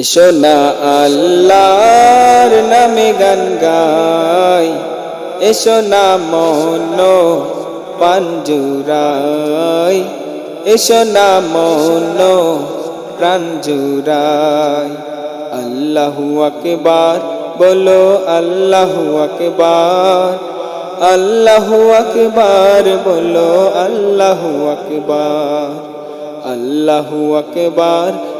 এসো না আল্লাহর নামে গান গাই। এসো না মন পাঞ্জুরাই এসো না মন প্রাঞ্জুরাই আল্লাহু আকবার, বলো আল্লাহু আকবার। আল্লাহু আকবার, বলো আল্লাহু আকবার। আল্লাহু আকবার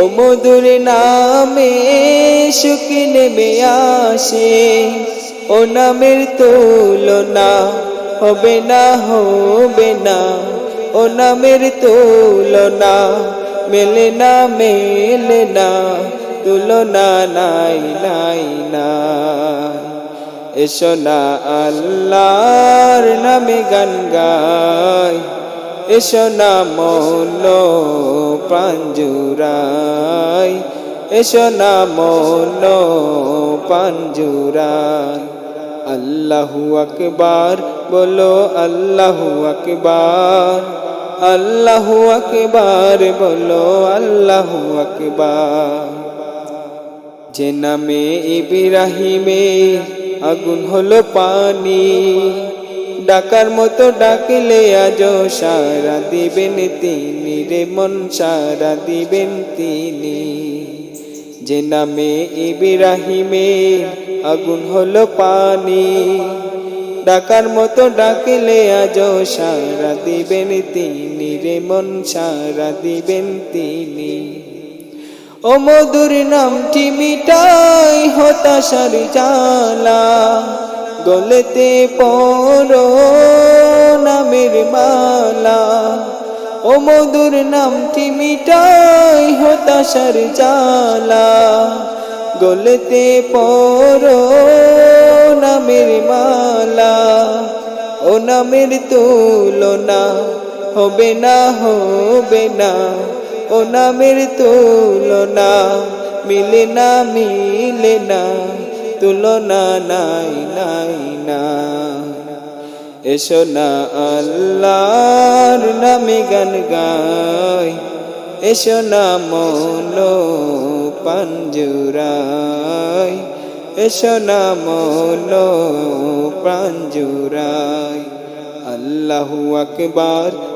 ও মধুর নামে সুখ নেমে আসে। ও নামের তুলনা হবে না হবে না। ও নামের তুলনা মেলে না মেলে না। তুলনা নাই নাই না এসো না আল্লাহর নামে গান গাই। এসো না মন পাঞ্জুরাই, এসো না মন পাঞ্জুরাই। আল্লাহু আকবার, বলো আল্লাহু আকবার আল্লাহু আকবার, বলো আল্লাহু আকবার। যে নামে ইব্রাহিমে আগুন হলো পানি ডাকার মতো ডাকলে আজ সারা দিবেন তিনি রে, মন সারা দিবেন তিনি। যে নামে ইব্রাহিমে আগুন হলো পানি, ডাকার মতো ডাকলে আজ সারা দিবেন তিনি রে, মন সারা দিবেন তিনি। ও মধুর নামটি মিটাই হতাশার জালা গলেতে পড়ো নামের মালা। ও মধুর নামটি মিটাই হতাশার জালা গলেতে পড়ো নামের মালা। ও নামের তুলনা হবে না হবে না। ও নামের তুলনা মিলে না মিলে না। তুলনা নাই নাই, না। এসো না আল্লাহর নামে গান গাই। এসো না মন পাঞ্জুরাই এসো না মন প্রাঞ্জুরাই আল্লাহু আকবার